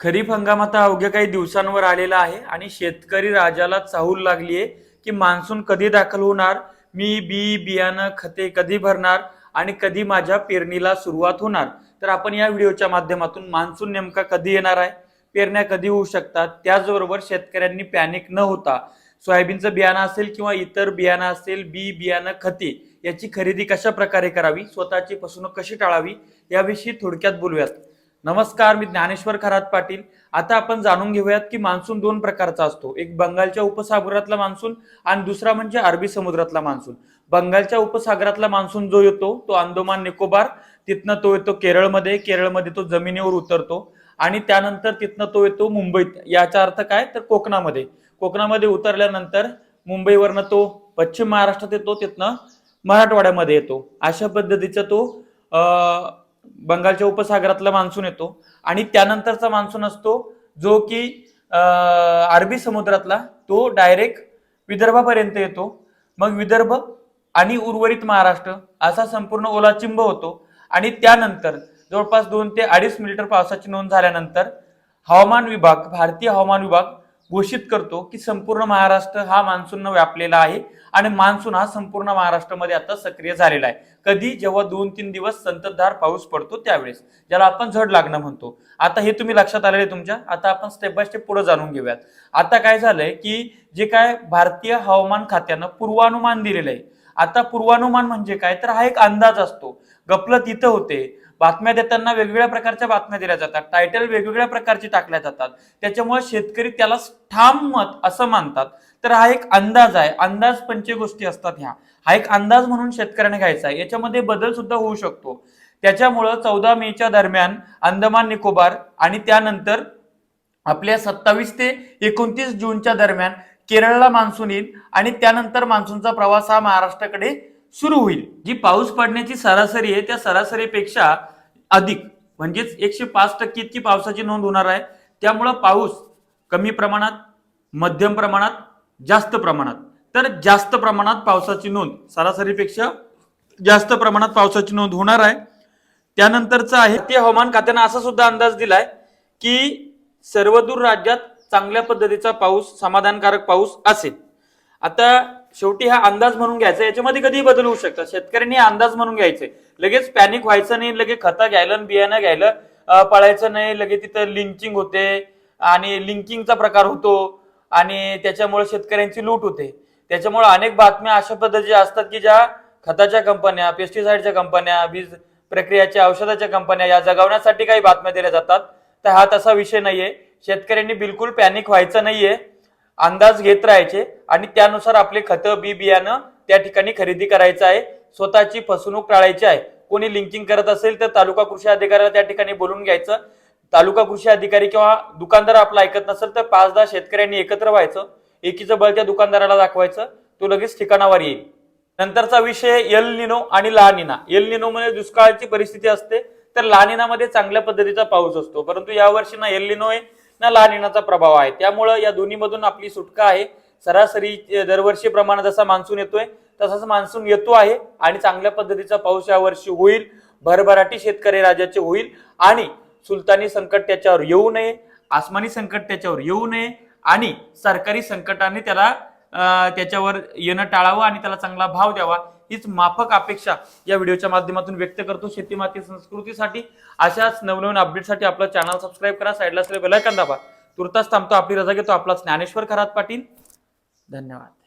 खरीप हंगाम आता अवघ्या काही दिवसांवर आलेला आहे आणि शेतकरी राजाला चाहूल लागली आहे की मान्सून कधी दाखल होणार? मी बी बियाणं खते कधी भरणार आणि कधी माझ्या पेरणीला सुरुवात होणार? तर आपण या व्हिडिओच्या माध्यमातून मान्सून नेमका कधी येणार आहे? पेरण्या कधी होऊ शकतात? त्याचबरोबर शेतकऱ्यांनी पॅनिक न होता सोयाबीनचं बियाणं असेल किंवा इतर बियाणं असेल बी बियाणं खते याची खरेदी कशा प्रकारे करावी? स्वतःची फसवणूक कशी टाळावी? याविषयी थोडक्यात बोलूयात. नमस्कार मी ज्ञानेश्वर खरात पाटील. आता आपण जाणून घेऊयात की मान्सून दोन प्रकारचा असतो. एक बंगालच्या उपसागरातला मान्सून आणि दुसरा म्हणजे अरबी समुद्रातला मान्सून. बंगालच्या उपसागरातला मान्सून जो येतो तो अंदोमान निकोबार. तिथनं तो येतो केरळमध्ये. केरळमध्ये तो जमिनीवर उतरतो. आणि त्यानंतर तिथनं तो येतो मुंबईत. याचा अर्थ काय? तर कोकणामध्ये. कोकणामध्ये उतरल्यानंतर मुंबईवरनं तो पश्चिम महाराष्ट्रात येतो. तिथनं मराठवाड्यामध्ये येतो. अशा पद्धतीचा तो बंगालच्या उपसागरातला मान्सून येतो आणि त्यानंतरचा मान्सून असतो जो की अरबी समुद्रातला तो डायरेक्ट विदर्भापर्यंत येतो. मग विदर्भ आणि उर्वरित महाराष्ट्र असा संपूर्ण ओलाचिंब होतो. आणि त्यानंतर जवळपास दोन ते अडीच मिलिटर पावसाची नोंद झाल्यानंतर हवामान विभाग भारतीय हवामान विभाग घोषित करतो की संपूर्ण महाराष्ट्र हा मान्सूननं व्यापलेला आहे आणि मान्सून हा संपूर्ण महाराष्ट्रामध्ये आता सक्रिय झालेला आहे. कधी? जेव्हा दोन तीन दिवस संततधार पाऊस पडतो त्यावेळेस ज्याला आपण झड लागणं म्हणतो. आता हे तुम्ही लक्षात आलेले तुमच्या? आता आपण स्टेप बाय स्टेप पुढे जाणून घेऊयात. आता काय झालंय की जे काय भारतीय हवामान खात्यानं पूर्वानुमान दिलेलं आहे. आता पूर्वानुमान म्हणजे काय? तर हा एक अंदाज असतो. गपलत इथं होते. बातम्या देताना वेगवेगळ्या प्रकारच्या बातम्या दिल्या जातात. टायटल वेगवेगळ्या प्रकारची टाकल्या जातात. त्याच्यामुळे शेतकरी त्याला ठाम मत असं मानतात. तर हा एक अंदाज आहे. अंदाज पंचे गोष्टी असतात ह्या. हा एक अंदाज म्हणून शेतकऱ्याने घ्यायचा आहे. याच्यामध्ये बदल सुद्धा होऊ शकतो. त्याच्यामुळं चौदा मेच्या दरम्यान अंदमान निकोबार आणि त्यानंतर आपल्या सत्तावीस ते एकोणतीस जूनच्या दरम्यान केरळला मान्सून येईल आणि त्यानंतर मान्सूनचा प्रवास हा महाराष्ट्राकडे सुरू होईल. जी पाऊस पडण्याची सरासरी आहे त्या सरासरीपेक्षा अधिक म्हणजेच एकशे पाच टक्के इतकी पावसाची नोंद होणार आहे. त्यामुळं पाऊस कमी प्रमाणात मध्यम प्रमाणात जास्त प्रमाणात. तर जास्त प्रमाणात पावसाची नोंद सरासरीपेक्षा जास्त प्रमाणात पावसाची नोंद होणार आहे. त्यानंतरचं आहे ते हवामान खात्यानं असा सुद्धा अंदाज दिलाय की सर्वदूर राज्यात चांगल्या पद्धतीचा पाऊस समाधानकारक पाऊस असेल. आता शेवटी हा अंदाज म्हणून घ्यायचा याच्यामध्ये कधीही बदल होऊ शकतात. शेतकऱ्यांनी अंदाज म्हणून घ्यायचे. लगेच पॅनिक व्हायचं नाही लगेच खतं घ्यायला आणि बियाणं घ्यायला पळायचं नाही लगेच तिथं लिंचिंग होते आणि लिंकिंगचा प्रकार होतो आणि त्याच्यामुळे शेतकऱ्यांची लूट होते. त्याच्यामुळे अनेक बातम्या अशा पद्धतीच्या असतात की ज्या खताच्या कंपन्या पेस्टिसाइडच्या कंपन्या बीज प्रक्रियाच्या औषधाच्या कंपन्या या जगवण्यासाठी काही बातम्या दिल्या जातात. तर हा तसा विषय नाहीये. शेतकऱ्यांनी बिलकुल पॅनिक व्हायचं नाहीये. अंदाज घेत राहायचे आणि त्यानुसार आपले खतं बी बियाणं त्या ठिकाणी खरेदी करायचं आहे. स्वतःची फसवणूक टाळायची आहे. कोणी लिंकिंग करत असेल तर तालुका कृषी अधिकाऱ्याला त्या ठिकाणी बोलून घ्यायचं. तालुका कृषी अधिकारी किंवा दुकानदार आपला ऐकत नसेल तर पाच दहा शेतकऱ्यांनी एकत्र व्हायचं. एकीचं बळ त्या दुकानदाराला दाखवायचं. तो लगेच ठिकाणावर येईल. नंतरचा विषय एल निनो आणि लानिना एल निनो मध्ये दुष्काळाची परिस्थिती असते तर लानिनामध्ये चांगल्या पद्धतीचा पाऊस असतो. परंतु यावर्षी ना एल निनो आहे ना लानिनाचा प्रभाव आहे. त्यामुळं या दोन्हीमधून आपली सुटका आहे. सरासरी दरवर्षी प्रमाणात जसा मान्सून येतोय तसाच मान्सून येतो आहे आणि चांगल्या पद्धतीचा पाऊस यावर्षी होईल. भरभराटी शेतकरी राजाचे होईल आणि सुलतानी संकट त्याच्यावर येऊ नये आसमानी संकट त्याच्यावर येऊ नये आणि सरकारी संकटाने त्याला त्याच्यावर येणं टाळावं आणि त्याला चांगला भाव द्यावा. हीच माफक अपेक्षा या व्हिडिओच्या माध्यमातून व्यक्त करतो. शेतीमाती संस्कृतीसाठी अशाच नवनवीन अपडेटसाठी आपलं चॅनल सबस्क्राईब करा. साईडला असलेल्या बेलायकन दाबा. तुर्तास थांबतो. आपली रजा घेतो. आपला ज्ञानेश्वर खरात पाटील. धन्यवाद.